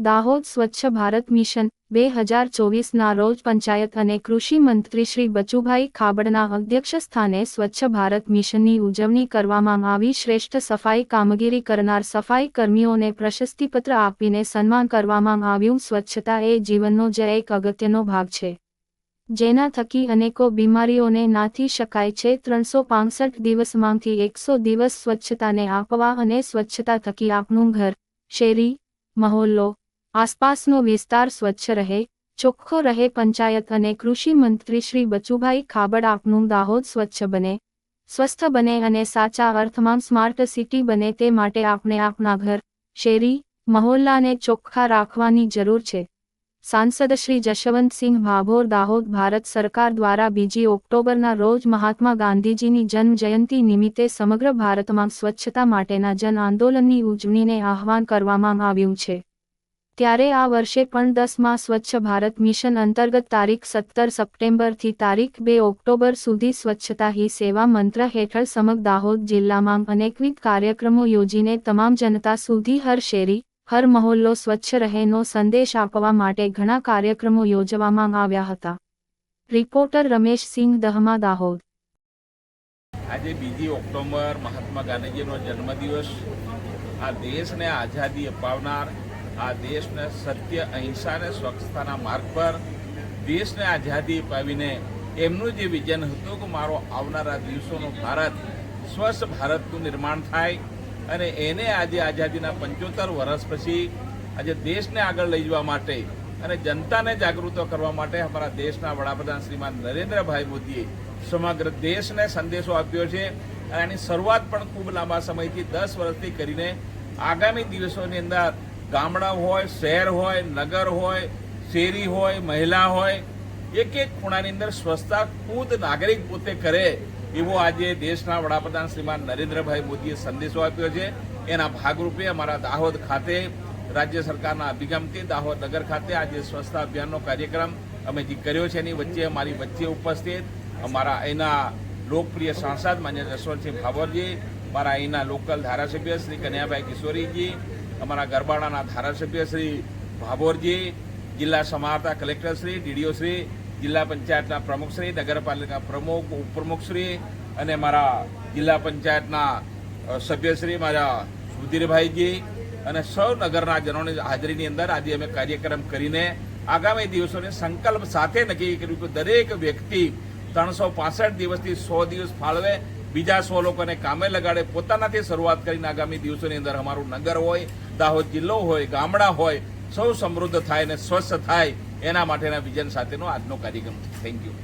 દાહોદ સ્વચ્છ ભારત મિશન, બે હજાર ચોવીસના રોજ પંચાયત અને કૃષિ મંત્રી શ્રી બચુભાઈ ખાબડના અધ્યક્ષસ્થાને સ્વચ્છ ભારત મિશનની ઉજવણી કરવામાં આવી. શ્રેષ્ઠ સફાઈ કામગીરી કરનાર સફાઈ કર્મીઓને પ્રશસ્તિપત્ર આપીને સન્માન કરવામાં આવ્યું. સ્વચ્છતા એ જીવનનો જ એક અગત્યનો ભાગ છે. જેના થકી અનેકો બીમારીઓને નાથી શકાય છે. ત્રણસો પાંસઠ દિવસમાંથી એકસો દિવસ સ્વચ્છતાને આપવા અને સ્વચ્છતા થકી આપનું ઘર, શેરી, મહોલ્લો આસપાસનો વિસ્તાર સ્વચ્છ રહે, ચોખ્ખો રહે પંચાયત અને કૃષિ મંત્રી શ્રી બચુભાઈ ખાબડ આપનું દાહોદ સ્વચ્છ બને, સ્વસ્થ બને અને સાચા અર્થમાં સ્માર્ટ સિટી બને તે માટે આપણે આપના ઘર, શેરી, મહોલ્લાને ચોખ્ખા રાખવાની જરૂર છે. સાંસદ શ્રી જશવંતસિંહ ભાભોર દાહોદ ભારત સરકાર દ્વારા બીજી ઓક્ટોબરના રોજ મહાત્મા ગાંધીજીની જન્મજયંતિ નિમિત્તે સમગ્ર ભારતમાં સ્વચ્છતા માટેના જન આંદોલનની ઉજવણીને આહવાન કરવામાં આવ્યું છે. ત્યારે આ વર્ષે પણ દસમાં સ્વચ્છ ભારત મિશન અંતર્ગત તારીખ સત્તર સપ્ટેમ્બરથી તારીખ બે ઓક્ટોબર સુધી સ્વચ્છતા હી સેવા મંત્ર હેઠળ સમગ્ર દાહોદ જિલ્લામાં અનેકવિધ કાર્યક્રમો યોજીને તમામ જનતા સુધી હર શેરી, હર મહોલ્લો સ્વચ્છ રહેનો સંદેશ આપવા માટે ઘણા કાર્યક્રમો યોજવામાં આવ્યા હતા. રિપોર્ટર રમેશસિંહ દહમા, દાહોદ. આજે બીજી ઓક્ટોબર મહાત્મા ગાંધીજીનો જન્મદિવસ. આ દેશને આઝાદી અપાવનાર આ દેશને સત્ય, અહિંસા અને સ્વચ્છતાના માર્ગ પર દેશને આઝાદી અપાવીને એમનું જે વિઝન હતું કે મારો આવનારા દિવસોનો ભારત, સ્વચ્છ ભારતનું નિર્માણ થાય અને એને આજે આઝાદીના પંચોતેર વર્ષ પછી આજે દેશને આગળ લઈ જવા માટે અને જનતાને જાગૃત કરવા માટે અમારા દેશના વડાપ્રધાન શ્રીમાન નરેન્દ્રભાઈ મોદીએ સમગ્ર દેશને સંદેશો આપ્યો છે અને આની શરૂઆત પણ ખૂબ લાંબા સમયથી દસ વર્ષથી કરીને આગામી દિવસોની અંદર ગામડા હોય, શહેર હોય, નગર હોય, શેરી હોય, મહિલા હોય, એક એક ખૂણાની અંદર સ્વચ્છતા ખુદ નાગરિક પોતે કરે એવો આજે દેશના વડાપ્રધાન શ્રીમાન નરેન્દ્રભાઈ મોદીએ સંદેશો આપ્યો છે. એના ભાગરૂપે અમારા દાહોદ ખાતે, રાજ્ય સરકારના અભિગમથી દાહોદ નગર ખાતે આજે સ્વચ્છતા અભિયાનનો કાર્યક્રમ અમે જે કર્યો છે, એની વચ્ચે અમારી વચ્ચે ઉપસ્થિત અમારા અહીંના લોકપ્રિય સાંસદ માન્ય જસવંતસિંહ ભાભોરજી મારા અહીંના લોકલ ધારાસભ્ય શ્રી કન્યાભાઈ કિશોરીજી અમારા ગરબાડાના ધારાસભ્ય શ્રી ભાભોરજી, જિલ્લા સમાહર્તા ડીડીઓ શ્રી, જિલ્લા પંચાયતના પ્રમુખશ્રી નગરપાલિકા પ્રમુખ ઉપપ્રમુખશ્રી અને મારા જિલ્લા પંચાયતના સભ્યશ્રી મારા સુધીરભાઈજી અને સૌ નગરના જનોની હાજરીની અંદર આજે અમે કાર્યક્રમ કરીને આગામી દિવસોને સંકલ્પ સાથે નક્કી કર્યું કે દરેક વ્યક્તિ ત્રણસો પાસઠ દિવસથી સો દિવસ ફાળવે, બીજા સો લોકોને કામે લગાડે, પોતાનાથી શરૂઆત કરીને આગામી દિવસોની અંદર અમારું નગર હોય દાહોદ જિલ્લો હોય, ગામડા હોય, સૌ સમૃદ્ધ થાય અને સ્વસ્થ થાય, એના માટેના વિઝન સાથેનો આજનો કાર્યક્રમ. Thank you